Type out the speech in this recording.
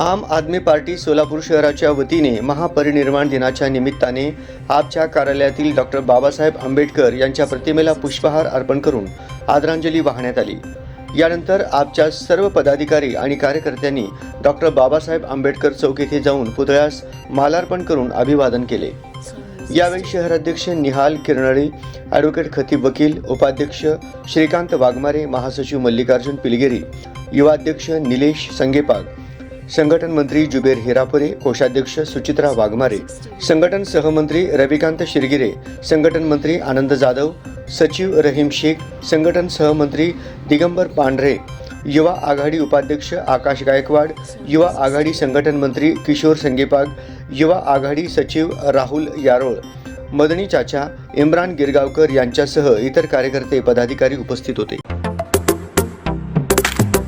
आम आदमी पार्टी सोलापूर शहराच्या वतीने महापरिनिर्वाण दिनाच्या निमित्ताने आपच्या कार्यालयातील डॉक्टर बाबासाहेब आंबेडकर यांच्या प्रतिमेला पुष्पहार अर्पण करून आदरांजली वाहण्यात आली. यानंतर आपच्या सर्व पदाधिकारी आणि कार्यकर्त्यांनी डॉक्टर बाबासाहेब आंबेडकर चौक येथे जाऊन पुतळ्यास मालार्पण करून अभिवादन केले. यावेळी शहराध्यक्ष निहाल किरणाळे ॲडव्होकेट खतीब वकील उपाध्यक्ष श्रीकांत वाघमारे महासचिव मल्लिकार्जुन पिलगेरी युवाध्यक्ष निलेश संगेपाग संघटन मंत्री जुबेर हिरापुरे कोषाध्यक्ष सुचित्रा वाघमारे संघटन सहमंत्री रविकांत शिरगिरे संघटन मंत्री आनंद जाधव सचिव रहीम शेख संघटन सहमंत्री दिगंबर पांढरे युवा आघाडी उपाध्यक्ष आकाश गायकवाड युवा आघाडी संघटन मंत्री किशोर संगेपाग युवा आघाडी सचिव राहुल यारोळ मदनी चाचा इम्रान गिरगावकर यांच्यासह इतर कार्यकर्ते पदाधिकारी उपस्थित होते.